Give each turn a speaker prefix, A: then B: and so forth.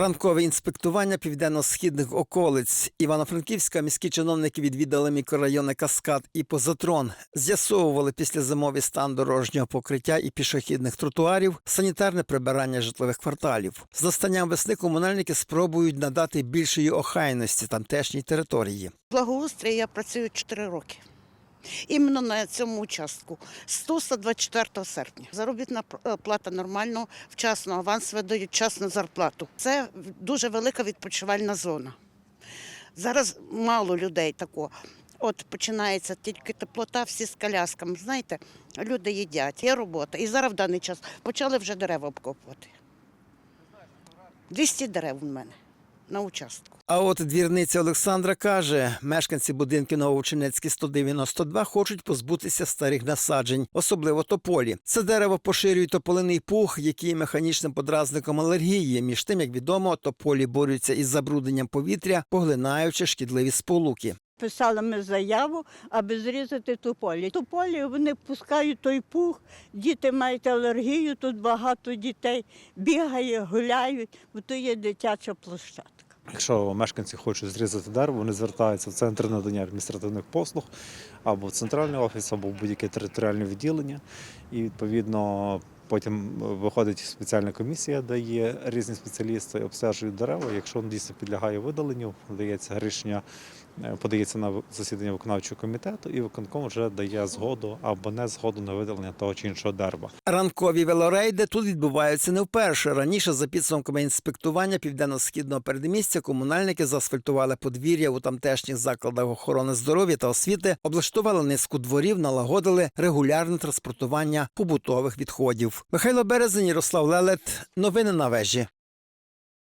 A: Ранкове інспектування південно-східних околиць Івано-Франківська міські чиновники відвідали мікрорайони Каскад і Позатрон. З'ясовували післязимовий стан дорожнього покриття і пішохідних тротуарів, санітарне прибирання житлових кварталів. З настанням весни комунальники спробують надати більшої охайності тамтешній території.
B: Благоустрій я працюю 4 роки. Іменно на цьому участку з 124 серпня. Заробітна е, плата нормально, вчасно аванс видають вчасно зарплату. Це дуже велика відпочивальна зона. Зараз мало людей такого. От починається тільки теплота, всі з колясками. Знаєте, люди їдять, є робота. І зараз в даний час почали вже дерева обкопувати. 200 дерев у мене на участку.
A: А от двірниця Олександра каже, мешканці будинку Новоученецький 192 хочуть позбутися старих насаджень, особливо тополі. Це дерево поширює тополиний пух, який є механічним подразником алергії. Між тим, як відомо, тополі борються із забрудненням повітря, поглинаючи шкідливі сполуки.
C: Писали ми заяву, аби зрізати тополі. Тополі вони пускають той пух, діти мають алергію, тут багато дітей бігає, гуляють, бо то є дитяча площадка.
D: Якщо мешканці хочуть зрізати дерево, вони звертаються в центр надання адміністративних послуг або в центральний офіс, або в будь-яке територіальне відділення. І відповідно потім виходить спеціальна комісія, де є різні спеціалісти, обстежують дерева. Якщо воно дійсно підлягає видаленню, дається рішення, е, подається на засідання виконавчого комітету, і виконком вже дає згоду або не згоду на видалення того чи іншого дерева.
A: Ранкові велорейди тут відбуваються не вперше. Раніше, за підсумками інспектування південно-східного передмістя, комунальники заасфальтували подвір'я у тамтешніх закладах охорони здоров'я та освіти, облаштували низку дворів, налагодили регулярне транспортування побутових відходів. Михайло Березень, Ярослав Лелет. Новини на вежі.